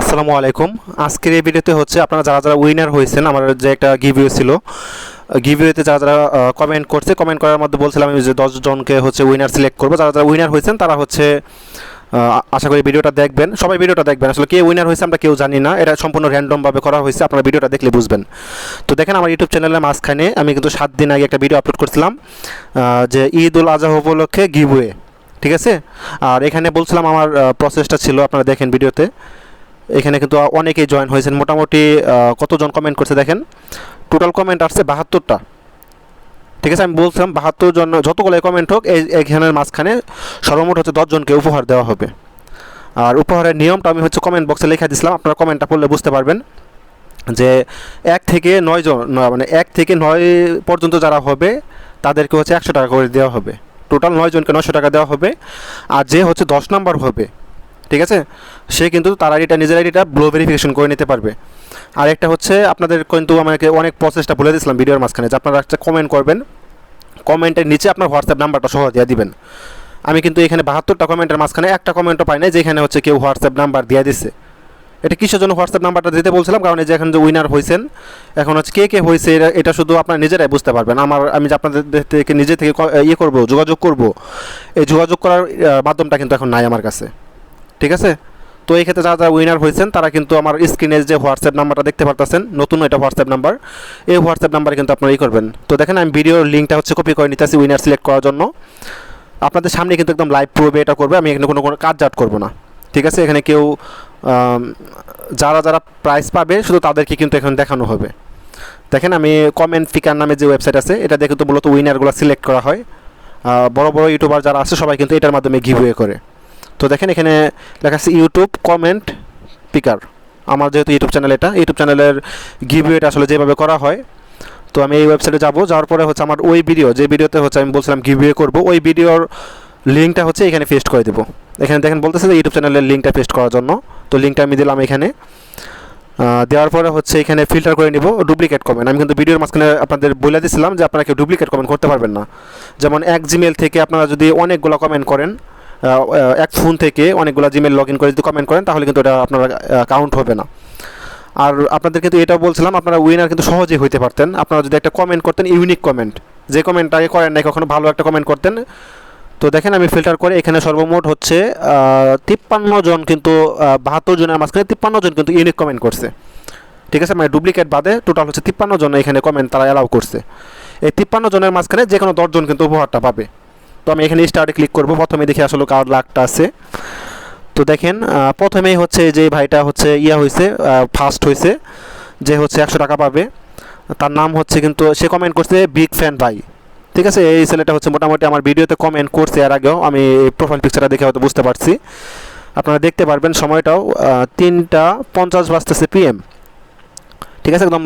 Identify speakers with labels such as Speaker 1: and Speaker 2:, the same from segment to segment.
Speaker 1: আসসালামু আলাইকুম। আজকের এই ভিডিওতে হচ্ছে আপনারা যারা যারা উইনার হয়েছেন, আমার যে একটা গিভিউ ছিল গিভিউতে যারা যারা কমেন্ট করছে কমেন্ট করার মধ্যে বলছিলাম আমি যে দশ জনকে হচ্ছে উইনার সিলেক্ট করব। যারা যারা উইনার হয়েছেন, তারা হচ্ছে আশা করি ভিডিওটা দেখবেন। সবাই ভিডিওটা দেখবেন। আসলে কে উইনার হয়েছে আমরা কেউ জানি না। এটা সম্পূর্ণ র্যান্ডমভাবে করা হয়েছে, আপনারা ভিডিওটা দেখলে বুঝবেন। তো দেখেন আমার ইউটিউব চ্যানেলের মাঝখানে আমি কিন্তু সাত দিন আগে একটা ভিডিও আপলোড করছিলাম যে ঈদ উল আজহা উপলক্ষে গিভওয়ে ঠিক আছে? আর এখানে বলছিলাম আমার প্রসেসটা ছিল, আপনারা দেখেন ভিডিওতে এখানে কিন্তু অনেকেই জয়েন হয়েছেন। মোটামুটি কতজন কমেন্ট করছে দেখেন? টোটাল কমেন্ট আসছে বাহাত্তরটা। ঠিক আছে, আমি বলছিলাম বাহাত্তর জন যতগুলো কমেন্ট হোক, এই, এখানের মাঝখানে সর্বমোট হচ্ছে দশজনকে উপহার দেওয়া হবে। আর উপহারের নিয়মটা আমি হচ্ছে কমেন্ট বক্সে লেখা দিয়েছিলাম আপনারা কমেন্টটা পড়লে বুঝতে পারবেন। যে এক থেকে নয় জন মানে এক থেকে নয় পর্যন্ত যারা হবে, তাদেরকে হচ্ছে একশো টাকা করে দেওয়া হবে। টোটাল নয় জনকে নশো টাকা দেওয়া হবে। আর যে হচ্ছে দশ নাম্বার হবে ঠিক আছে? সে কিন্তু তার আইডিটা নিজের আইডিটা ব্লো ভেরিফিকেশন করে নিতে পারবে। আর একটা হচ্ছে, আপনাদের কিন্তু আমাকে অনেক প্রসেসটা বলে দিয়েছিলাম ভিডিওর মাঝখানে, যে আপনারা একটা কমেন্ট করবেন। কমেন্টের নিচে আপনার হোয়াটসঅ্যাপ নাম্বারটা সহ দিয়ে দিবেন। আমি কিন্তু এখানে বাহাত্তরটা কমেন্টের মাঝখানে একটা কমেন্টও পাই নাই, যেখানে হচ্ছে কেউ হোয়াটসঅ্যাপ নাম্বার দিয়ে দিচ্ছে এটা কিসের জন্য হোয়াটসঅ্যাপ নাম্বারটা দিতে বলছিলাম? কারণ এই যে এখন যে উইনার হয়েছেন এখন হচ্ছে কে কে হয়েছে এটা এটা শুধু আপনারা নিজেরাই বুঝতে পারবেন। আমার, আমি যে আপনাদের থেকে, নিজে থেকে ইয়ে করব, যোগাযোগ করব, এই যোগাযোগ করার মাধ্যমটা কিন্তু এখন নাই আমার কাছে। ঠিক আছে? তো এই ক্ষেত্রে যারা যারা উইনার হয়েছেন, তারা কিন্তু আমার স্ক্রিনে যে হোয়াটসঅ্যাপ নাম্বারটা দেখতে পারতেছেন, নতুন এটা হোয়াটসঅ্যাপ নাম্বার এই হোয়াটসঅ্যাপ নাম্বারে কিন্তু আপনারা ই করবেন। তো দেখেন, আমি ভিডিওর লিঙ্কটা হচ্ছে কপি করে নিতেছি উইনার সিলেক্ট করার জন্য। আপনাদের সামনে কিন্তু একদম লাইভ প্রুভে এটা করবে, আমি এখানে কোনো কোনো কাজ জাট করব না। ঠিক আছে? এখানে কেউ যারা যারা প্রাইজ পাবে, শুধু তাদেরকে কিন্তু এখানে দেখানো হবে। দেখেন, আমি কমেন্ট ফিকার নামে যে ওয়েবসাইট আছে, এটা দেখে তো মূলত উইনারগুলো সিলেক্ট করা হয়। বড় বড় ইউটিউবার যারা আছে, সবাই কিন্তু এটার মাধ্যমে গিভওয়ে করে। তো দেখেন এখানে লেখা আছে ইউটিউব কমেন্ট পিকার আমার যেহেতু ইউটিউব চ্যানেল এটা ইউটিউব চ্যানেলের গিভওয়েটা আসলে যেভাবে করা হয়, তো আমি এই ওয়েবসাইটে যাব। যাওয়ার পরে হচ্ছে আমার ওই ভিডিও যে ভিডিওতে হচ্ছে আমি বলছিলাম গিভওয়ে করব, ওই ভিডিওর লিঙ্কটা হচ্ছে এখানে পেস্ট করে দেবো। এখানে দেখেন বলতেছে যে ইউটিউব চ্যানেলের লিঙ্কটা পেস্ট করার জন্য, তো লিঙ্কটা আমি দিলাম এখানে। দেওয়ার পরে হচ্ছে এখানে ফিল্টার করে নিব ডুপ্লিকেট কমেন্ট আমি কিন্তু ভিডিওর মাঝখানে আপনাদের বলে দিয়েছিলাম যে আপনারা কেউ ডুপ্লিকেট কমেন্ট করতে পারবেন না। যেমন এক জিমেল থেকে আপনারা যদি অনেকগুলো কমেন্ট করেন এক ফোন থেকে অনেকগুলো জিমেল লগ ইন করে যদি কমেন্ট করেন, তাহলে কিন্তু এটা আপনার কাউন্ট হবে না। আর আপনাদের কিন্তু এটাও বলছিলাম, আপনারা উইনার কিন্তু সহজেই হইতে পারতেন। আপনারা যদি একটা কমেন্ট করতেন ইউনিক কমেন্ট যে কমেন্ট আগে করেন নাই, কখনো ভালো একটা কমেন্ট করতেন। তো দেখেন, আমি ফিল্টার করে এখানে সর্বমোট হচ্ছে তিপ্পান্ন জন কিন্তু বাহাত্তর জনের মাঝখানে তিপ্পান্ন জন কিন্তু ইউনিক কমেন্ট করছে। ঠিক আছে মানে ডুপ্লিকেট বাদে টোটাল হচ্ছে তিপ্পান্ন জন এখানে কমেন্ট তারা অ্যালাউ করছে। এই তিপ্পান্ন জনের মাঝখানে যে কোনো দশজন কিন্তু উপহারটা পাবে। তো আমি এখানে স্টার্টে ক্লিক করব। প্রথমে দেখি আসলে কার লাখটা আছে। তো দেখেন প্রথমেই হচ্ছে যে ভাইটা হচ্ছে ইয়া হয়েছে ফার্স্ট হয়েছে যে হচ্ছে একশো টাকা পাবে। তার নাম হচ্ছে কিন্তু, সে কমেন্ট করছে বিগ ফ্যান ভাই। ঠিক আছে? এই ছেলেটা হচ্ছে মোটামুটি আমার ভিডিওতে কমেন্ট করছে এর আগেও। আমি প্রোফাইল পিকচারটা দেখে হয়তো বুঝতে পারছি। আপনারা দেখতে পারবেন সময়টাও তিনটা পঞ্চাশ বাজতেছে পিএম ঠিক আছে? একদম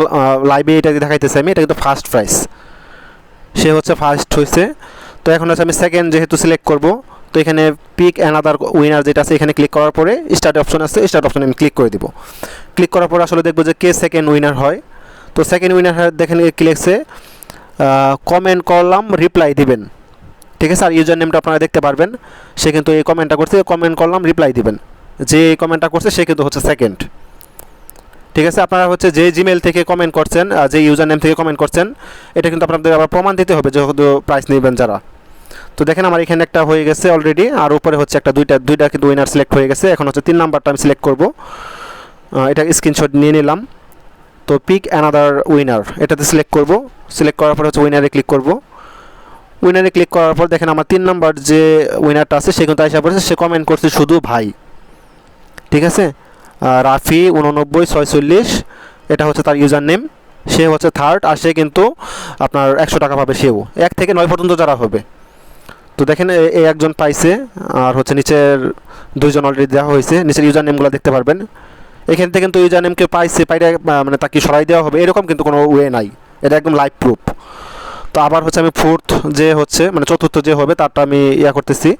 Speaker 1: লাইভে এটা দেখাইতেছে আমি। এটা কিন্তু ফার্স্ট প্রাইস সে হচ্ছে ফার্স্ট হয়েছে তো এখন হচ্ছে আমি সেকেন্ড যেহেতু সিলেক্ট করব, তো এখানে পিক অ্যানাদার উইনার যেটা আছে, এখানে ক্লিক করার পরে স্টার্ট অপশন আছে স্টার্ট অপশনে আমি ক্লিক করে দিব। ক্লিক করার পরে আসলে দেখব যে কে সেকেন্ড উইনার হয়। তো সেকেন্ড উইনার দেখেন কি লিখছে কমেন্ট করলাম রিপ্লাই দিবেন। ঠিক আছে, আর ইউজার নেমটা আপনারা দেখতে পারবেন। সে কিন্তু এই কমেন্টটা করছে কমেন্ট করলাম রিপ্লাই দিবেন। যে কমেন্টটা করছে, সে কিন্তু হচ্ছে সেকেন্ড ঠিক আছে, আপনারা হচ্ছে যে জিমেল থেকে কমেন্ট করছেন যে ইউজার নেম থেকে কমেন্ট করছেন, এটা কিন্তু আপনাদের আবার প্রমাণ দিতে হবে যেহেতু প্রাইস নেবেন যারা। তো দেখেন আমার এখানে একটা হয়ে গেছে অলরেডি আর উপরে হচ্ছে একটা দুইটা দুইটা কিন্তু উইনার সিলেক্ট হয়ে গেছে। এখন হচ্ছে তিন নাম্বারটা আমি সিলেক্ট করব। এটা স্ক্রিনশট নিয়ে নিলাম। তো পিক অ্যানাদার উইনার এটাতে সিলেক্ট করব। সিলেক্ট করার পর হচ্ছে উইনারে ক্লিক করব। উইনারে ক্লিক করার পর দেখেন আমার তিন নাম্বার যে উইনারটা আছে, সে কিন্তু আসা পড়েছে, সে কমেন্ট করছে শুধু ভাই। ঠিক আছে? রাফি উননব্বই ছয়চল্লিশ এটা হচ্ছে তার ইউজার নেম সে হচ্ছে থার্ড আর সে কিন্তু আপনার একশো টাকা পাবে সেও। এক থেকে নয় পর্যন্ত যারা হবে। তো দেখেন এ- একজন পাইছে আর হচ্ছে নিচের দুইজন অলরেডি দেওয়া হয়েছে। নিচের ইউজার নেমগুলো দেখতে পারবেন। এখান থেকে কিন্তু ইউজার নেমকে পাইছে আহ, মানে তাকে সরাই দেওয়া হবে। এরকম কিন্তু কোনো ওয়ে নাই। এটা একদম লাইভ প্রুফ তো আবার হচ্ছে আমি ফোর্থ যে হচ্ছে মানে চতুর্থ যে হবে তারটা আমি ইয়া করতেছি।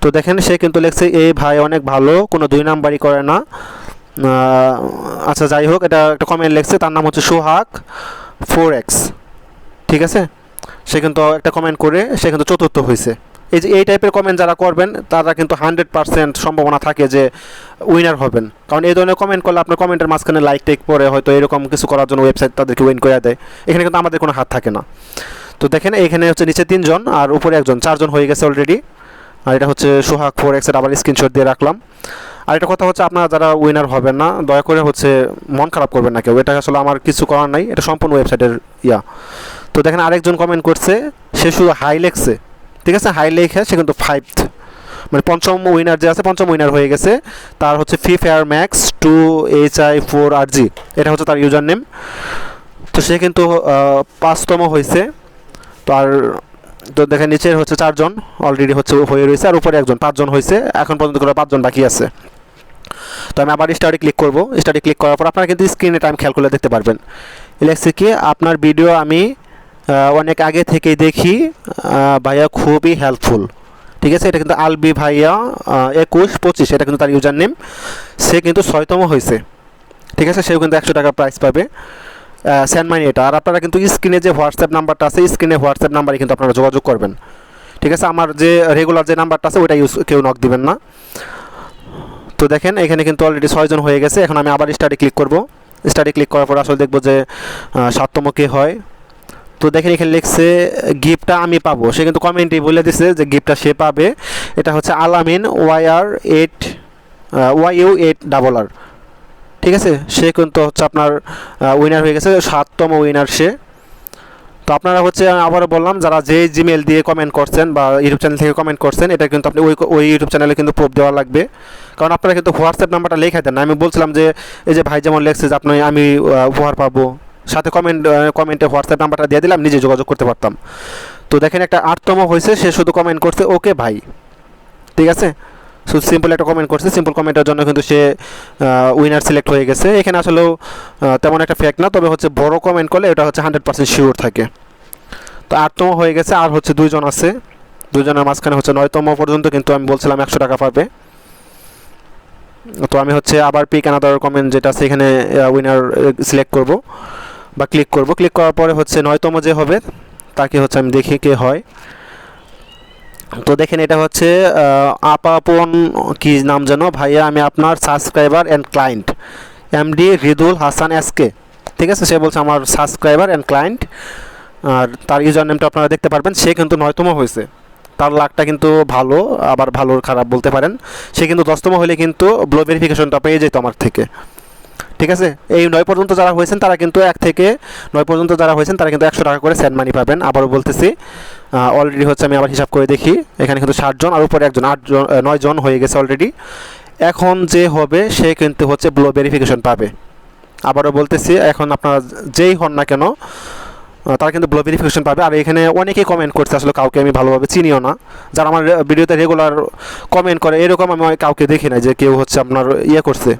Speaker 1: তো দেখেন সে কিন্তু লিখছে এই ভাই অনেক ভালো কোনো দুই নাম্বারই করে না। আচ্ছা যাই হোক, এটা একটা কমেন্ট লিখছে, তার নাম হচ্ছে সোহাগ ফোর এক্স ঠিক আছে? সে কিন্তু একটা কমেন্ট করে, সে কিন্তু চতুর্থ হয়েছে এই যে, এই টাইপের কমেন্ট যারা করবেন, তারা কিন্তু হান্ড্রেড পার্সেন্ট সম্ভাবনা থাকে যে উইনার হবেন। কারণ এই ধরনের কমেন্ট করলে আপনার কমেন্টের মাঝখানে লাইক টেক পরে হয়তো এরকম কিছু করার জন্য ওয়েবসাইট তাদেরকে উইন করে দেয়। এখানে কিন্তু আমাদের কোনো হাত থাকে না। তো দেখেন, এখানে হচ্ছে নিচে তিনজন আর উপরে একজন। চারজন হয়ে গেছে অলরেডি আর এটা হচ্ছে সোহাগ ফোর এক্সের আবার স্ক্রিনশট দিয়ে রাখলাম। আর একটা কথা হচ্ছে আপনারা যারা উইনার হবেন না, দয়া করে হচ্ছে মন খারাপ করবেন না কেউ। এটা আসলে আমার কিছু করার নাই, এটা সম্পূর্ণ ওয়েবসাইটের ইয়া। তো দেখেন আরেকজন কমেন্ট করছে, সে শুধু হাই লেখছে। ঠিক আছে? হাই লেখে সে কিন্তু ফাইভ মানে পঞ্চম উইনার যে আছে, পঞ্চম উইনার হয়ে গেছে। তার হচ্ছে fee fair max two H I four R G এটা হচ্ছে তার ইউজার নেম তো সে কিন্তু পাঁচতম হয়েছে। তো আর তো দেখেন নিচে হচ্ছে চারজন। অলরেডি হচ্ছে হয়ে রয়েছে, আর উপরে একজন, পাঁচজন হয়েছে। এখন পর্যন্ত করে পাঁচজন বাকি আছে। তো আমি আবার স্টাডি ক্লিক করব। স্টাডি ক্লিক করার পর আপনারা কিন্তু স্ক্রিনে টাইম খেয়াল করে দেখতে পারবেন। লেখছে কি আপনার ভিডিও আমি অনেক আগে থেকেই দেখি ভাইয়া খুবই হেল্পফুল ঠিক আছে? এটা কিন্তু আলবি ভাইয়া একুশ পঁচিশ, এটা কিন্তু তার ইউজার নেম সে কিন্তু ছয়তম হয়েছে। ঠিক আছে? সেও কিন্তু একশো টাকা প্রাইস পাবে। সেন্ড মানি এটা। আর আপনারা কিন্তু স্ক্রিনে যে হোয়াটসঅ্যাপ নাম্বারটা আছে স্ক্রিনে হোয়াটসঅ্যাপ নাম্বারে কিন্তু আপনারা যোগাযোগ করবেন। ঠিক আছে? আমার যে রেগুলার যে নাম্বারটা আছে, ওইটা ইউজ কেউ নক দিবেন না। তো দেখেন, এখানে কিন্তু অলরেডি ছয়জন হয়ে গেছে। এখন আমি আবার স্টাডি ক্লিক করব। স্টাডি ক্লিক করার পর আসলে দেখব যে সাততম কে হয়। তো দেখেন, এখানে লিখছে, গিফটটা আমি পাবো। সে কিন্তু কমেন্টে বলে দিছে যে, গিফটটা সে পাবে। এটা হচ্ছে Alamin Y R eight Y U eight double R ঠিক আছে? সে কিন্তু হচ্ছে আপনার উইনার হয়ে গেছে, সাততম উইনার সে। তো আপনারা হচ্ছে আবারও বললাম, যারা যে জিমেল দিয়ে কমেন্ট করছেন বা ইউটিউব চ্যানেল থেকে কমেন্ট করছেন, এটা কিন্তু আপনি ওই ওই ইউটিউব চ্যানেলে কিন্তু প্রুফ দেওয়া লাগবে। কারণ আপনারা কিন্তু হোয়াটসঅ্যাপ নাম্বারটা লেখা দেন আমি বলছিলাম যে, এই যে ভাই যেমন লেখছে যে আপনি, আমি উপহার পাবো। সাথে কমেন্ট কমেন্টে হোয়াটসঅ্যাপ নাম্বারটা দিয়ে দিলাম, নিজে যোগাযোগ করতে পারতাম। তো দেখেন একটা আটতম হয়েছে সে শুধু কমেন্ট করছে, ওকে ভাই। ঠিক আছে? শুধু সিম্পল একটা কমেন্ট করছে। সিম্পল কমেন্টের জন্য কিন্তু সে উইনার সিলেক্ট হয়ে গেছে। এখানে আসলেও তেমন একটা ফ্যাক্ট না, তবে হচ্ছে বড় কমেন্ট করলে এটা হচ্ছে হান্ড্রেড পার্সেন্ট শিওর থাকে। তো আটতম হয়ে গেছে, আর হচ্ছে দুইজন আছে। দুজনের মাঝখানে হচ্ছে নয়তম পর্যন্ত কিন্তু আমি বলছিলাম একশো টাকা পাবে। তো আমি হচ্ছে আবার পিক অ্যানাদার কমেন্ট যেটা আছে, এখানে উইনার সিলেক্ট করব বা ক্লিক করব। ক্লিক করার পরে হচ্ছে নয়তম যে হবে, তাকে হচ্ছে আমি দেখি কে হয়। তো দেখেন এটা হচ্ছে আহ, আপাপন কি নাম যেন? ভাইয়া আমি আপনার subscriber and client MD Ridul Hasan SK ঠিক আছে? সে বলছে আমার সাবস্ক্রাইবার অ্যান্ড ক্লায়েন্ট আর তার ইউজার নেমটা আপনারা দেখতে পারবেন। সে কিন্তু নয়তম হয়েছে। তার লাকটা কিন্তু ভালো আবার ভালো খারাপ বলতে পারেন। সে কিন্তু দশতম হলে কিন্তু ব্লো ভেরিফিকেশনটা পেয়ে যেত আমার থেকে। ঠিক আছে? এই নয় পর্যন্ত যারা হয়েছেন তারা কিন্তু এক থেকে নয় পর্যন্ত যারা হয়েছেন তারা কিন্তু একশো টাকা করে স্যান্ড মানি পাবেন। আবারও বলতেছি অলরেডি হচ্ছে আমি আবার হিসাব করে দেখি। এখানে কিন্তু ষাটজন আর উপরে একজন আটজন আহ, নয় জন হয়ে গেছে অলরেডি এখন যে হবে সে কিন্তু হচ্ছে ব্লো ভেরিফিকেশন পাবে। আবারও বলতেছি এখন আপনারা যেই হন না কেন তারা কিন্তু ব্লো ভেরিফিকেশন পাবে। আর এখানে অনেকেই কমেন্ট করছে আসলে কাউকে আমি ভালোভাবে চিনিও না। যারা আমার ভিডিওতে রেগুলার কমেন্ট করে এরকম আমি কাউকে দেখি না যে কেউ হচ্ছে আপনার ইয়ে করছে।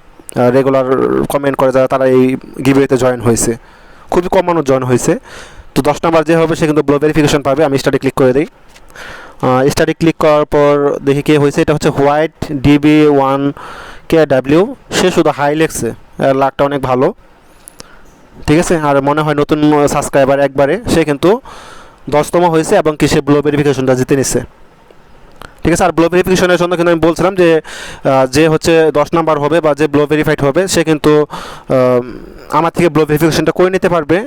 Speaker 1: রেগুলার কমেন্ট করে যারা, তারা এই গিবিতে জয়েন হয়েছে। খুবই কম মানুষ জয়েন হয়েছে। তো দশ নাম্বার যে হবে, সে কিন্তু ব্লো ভেরিফিকেশন পাবে। আমি স্টাডি ক্লিক করে দিই। স্টাডি ক্লিক করার পর দেখি কে হয়েছে। এটা হচ্ছে white DB one K W সে শুধু হাই লেখছে। লাকটা অনেক ভালো। ঠিক আছে? আর মনে হয় নতুন সাবস্ক্রাইবার একবারে। সে কিন্তু দশতম হয়েছে এবং কি সে ব্লো ভেরিফিকেশনটা জিতে নিছে। ঠিক আছে, আর ব্লো ভেরিফিকেশনের জন্য কিন্তু আমি বলছিলাম যে যে হচ্ছে দশ নাম্বার হবে বা যে ব্লো ভেরিফাইড হবে, সে কিন্তু আমার থেকে ব্লো ভেরিফিকেশনটা করে নিতে পারবে।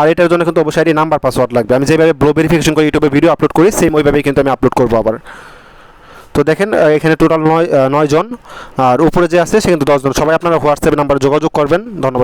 Speaker 1: আর এটার জন্য কিন্তু অবশ্যই নাম্বার পাসওয়ার্ড লাগবে। আমি যেভাবে ব্লো ভেরিফিকেশন করে ইউটিউবে ভিডিও আপলোড করি সেম ওইভাবেই কিন্তু আমি আপলোড করব আবার। তো দেখেন এখানে টোটাল নয় নয় জন। আর উপরে যে আছে, সে কিন্তু দশজন সবাই আপনারা হোয়াটসঅ্যাপে নাম্বার যোগাযোগ করবেন। ধন্যবাদ।